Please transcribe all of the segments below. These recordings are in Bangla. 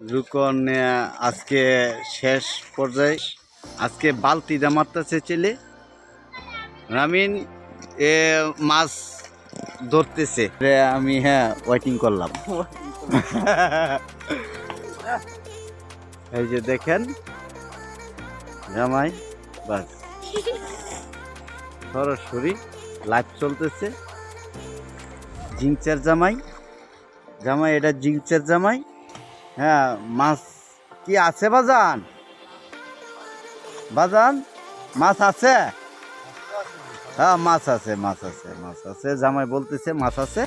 রুকন আজকে শেষ পর্যায়ে, আজকে বালতিটা মারতেছে ছেলে। রামিন, এ, মাছ ধরতেছে। আমি হ্যাঁ ওয়েটিং করলাম। এই যে দেখেন, জামাই, বাস। সরাসরি লাইভ চলতেছে। জিংচার জামাই জামাই, এটা জিংচার জামাই। হ্যাঁ মাছ কি আছে বাজান? বাজান, মাছ আছে? হ্যাঁ মাছ আছে মাছ আছে মাছ আছে। জামাই বলতেছে মাছ আছে।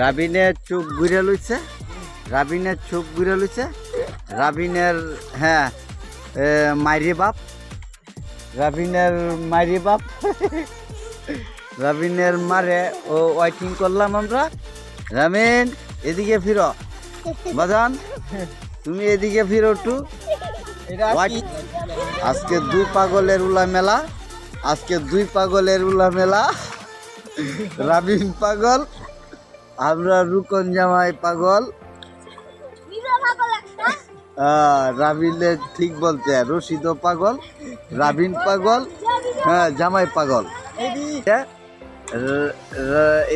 রাবিনের চোখ ঘুরে লইছে। রাবিনের চোখ ঘুরে লইছে। রাবিনের হ্যাঁ মাইরি বাপ। রাবিনের মাইরি বাপ। রাবিনের মারে ও ওয়াইটিং করলাম আমরা। রামিন, এদিকে ফিরো। বাজান তুমি এদিকে ফিরো একটু। আজকে দুই পাগলের উলা মেলা আজকে দুই পাগলের উলা মেলা। রাবিন পাগল আমরা রুকন জামাই পাগল। আহ, রাবিনে ঠিক বলতে রশিদও পাগল রাবিন পাগল হ্যাঁ জামাই পাগল।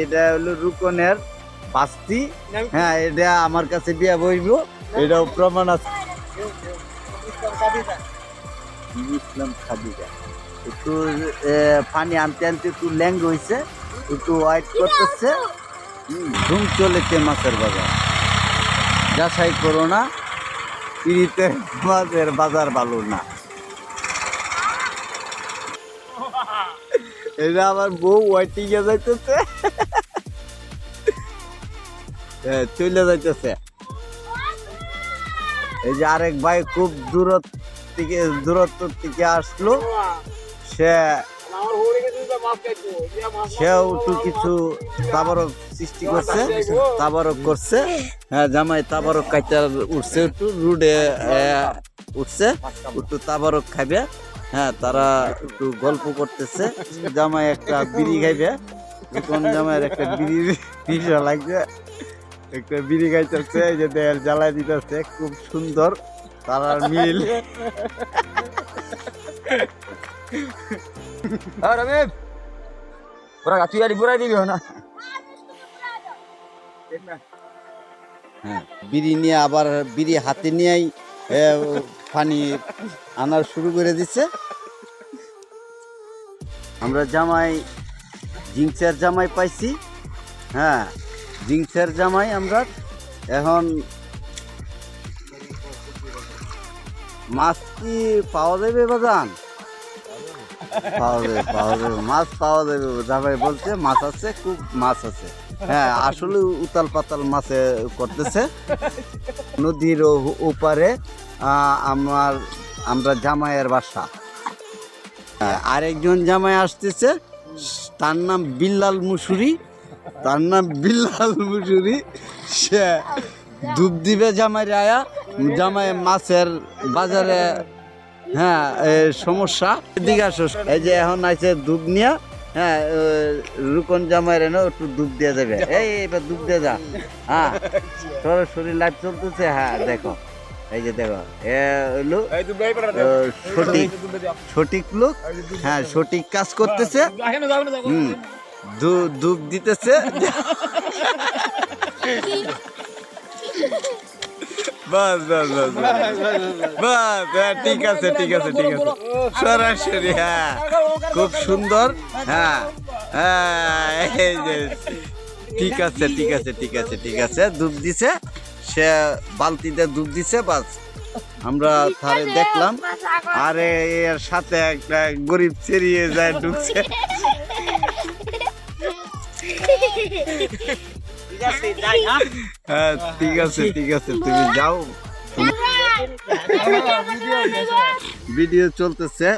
এটা হলো রুকনের বাস্তি হ্যাঁ এটা আমার কাছে বিয়া বইব। এটাও প্রমাণ আছে। ইসলাম খাদিজা। একটু পানি আনতে আনতে একটু ল্যাং হয়েছে একটু ওয়াইট করতেছে। ধুম চলেছে মাছের বাজার। যাচাই করো না পিড়িতে মাছের বাজার ভালো না। এটা আমার বউ ওয়াইটিং যাইতেছে। চলে যাইতেছে। এই যে আরেক ভাই খুব দূরত থেকে, দূরত্ব থেকে আসলো। সে সেও একটু কিছু তাবারক সৃষ্টি করছে, তাবারক করছে। হ্যাঁ জামাই তাবারক কাইটা উঠছে, একটু রুডে উঠছে, একটু তাবারক খাবে হ্যাঁ তারা একটু গল্প করতেছে, জামাই একটা বিড়ি খাইবে কোন জামাইয়ের একটা বিড়ি পিসা লাগছে একটা বিড়ি খাইতেছে এই যে দেয়াল জ্বালাই দিতেছে খুব সুন্দর তারার মিল। তুই আর বুড়াই দিবি না হ্যাঁ বিড়ি নিয়ে আবার বিড়ি হাতে নিয়েই পানি আনার শুরু করে দিচ্ছে। আমরা জামাই জিংসের জামাই পাইছি। হ্যাঁ জিংসের জামাই আমরা। এখন মাছ কি পাওয়া যাবে বাজান? পাওয়া যাবে পাওয়া যাবে। মাছ পাওয়া যাবে জামাই বলছে, মাছ আছে, খুব মাছ আছে। হ্যাঁ আসলে উতাল পাতাল মাছে করতেছে। নদীর ওপারে আমার, আমরা জামাইয়ের বাসা। আরেকজন জামাই আসতেছে, তার নাম বিল্লাল মুসুরি। তার নাম বিল্লাল মুসুরি। সে ধূপ দিবে জামাই আয়া জামাই মাছের বাজারে হ্যাঁ সমস্যা। এদিকে আসো। এই যে এখন আছে দুধ নিয়ে হ্যাঁ রুকন জামাইরে না একটু দুধ দিয়ে দেবে। এই এবার দুধ দিয়ে যা। হ্যাঁ সরাসরি লাইভ চলতেছে হ্যাঁ দেখো। এই যে দেখো এ হলো সঠিক সঠিক লোক হ্যাঁ সঠিক কাজ করতেছে। হুম। ধূপ দিতেছে। বাস বাস বাস বাস। হ্যাঁ ঠিক আছে ঠিক আছে ঠিক আছে। সরাসরি হ্যাঁ খুব সুন্দর হ্যাঁ হ্যাঁ ঠিক আছে ঠিক আছে ঠিক আছে ঠিক আছে, দুধ দিছে। সে বালতিতে দুধ দিছে, বাস। আমরা তারে দেখলাম, আরে এর সাথে একটা গরিব ছেড়িয়ে যায় ঢুকছে। হ্যাঁ? ঠিক আছে ঠিক আছে তুমি যাও। ভিডিও চলতেছে।